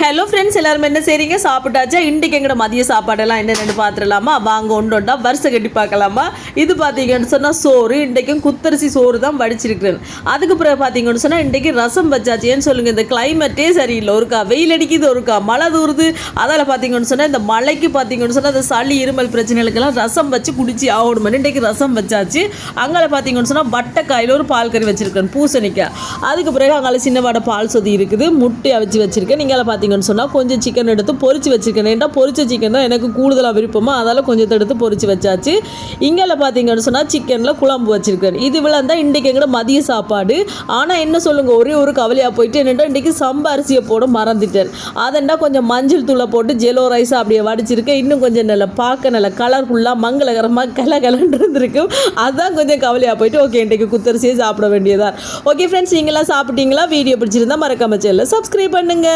Hello friends எல்லாரும் என்ன செய்றீங்க? சாப்பிட்டாச்சா? இன்றைக்கு எங்களோட மதிய சாப்பாடெல்லாம் என்னென்னு பார்த்துடலாமா? வாங்க ஒன்று ஒன்றா வருஷம் கட்டி பார்க்கலாமா? இது பார்த்தீங்கன்னு சொன்னால் சோறு இன்றைக்கும் குத்தரிசி சோறு தான் வடிச்சிருக்கிறேன் அதுக்கு பிறகு பார்த்தீங்கன்னு சொன்னால் இன்றைக்கு ரசம் வச்சாச்சு ஏன்னு சொல்லுங்கள் இந்த கிளைமேட்டே சரியில்லை. ஒருக்கா வெயில் அடிக்குது ஒருக்கா மழை தூருது. அதால் பார்த்தீங்கன்னு சொன்னால் இந்த மழைக்கு பார்த்தீங்கன்னு சொன்னால் அந்த சளி இருமல் பிரச்சனைகளுக்கெல்லாம் ரசம் வச்சு குடிச்சு ஆகணும் இன்றைக்கு ரசம் வச்சாச்சு. அங்கே பார்த்தீங்கன்னு சொன்னால் வட்டக்காயில் ஒரு பால் கறி வச்சுருக்கேன் பூசணிக்காய். அதுக்கு பிறகு அங்கே சின்ன வாட பால் சொதி இருக்குது. முட்டை அவிச்சு வச்சிருக்கேன். நீங்கள் பார்த்தீங்கன்னு சொன்னால் கொஞ்சம் சிக்கன் எடுத்து பொரிச்சு வச்சிருக்கேன் ஏன்டா பொறிச்ச சிக்கன் தான் எனக்கு கூடுதலாக விருப்பமாக அதால் கொஞ்சத்தை எடுத்து பொறிச்சு வச்சாச்சு. இங்கே பார்த்தீங்கன்னு சொன்னால் சிக்கனில் குழம்பு வச்சுருக்கேன் இது இவ்வளோ தான் இன்றைக்கு எங்கட மதிய சாப்பாடு. ஆனால் என்ன சொல்லுங்க ஒரே ஒரு கவலையாக போயிட்டு என்னென்னா இன்றைக்கி சம்பா அரிசியை போட மறந்துட்டேன். அதெண்டா கொஞ்சம் மஞ்சள் தூளை போட்டு ஜெலோ ரைஸ் அப்படியே வடிச்சிருக்கேன். இன்னும் கொஞ்சம் நல்ல பார்க்க நல்ல கலர்ஃபுல்லாக மங்களகரமாக கல கலன்னு இருந்திருக்கும் அதான் கொஞ்சம் கவலையாக போயிட்டு ஓகே இன்றைக்கு குத்தரிசியே சாப்பிட வேண்டியதான் ஓகே ஃப்ரெண்ட்ஸ் நீங்களாம் சாப்பிட்டீங்களா? வீடியோ பிடிச்சிருந்தா மறக்காம சேனலை சப்ஸ்கிரைப் பண்ணுங்க.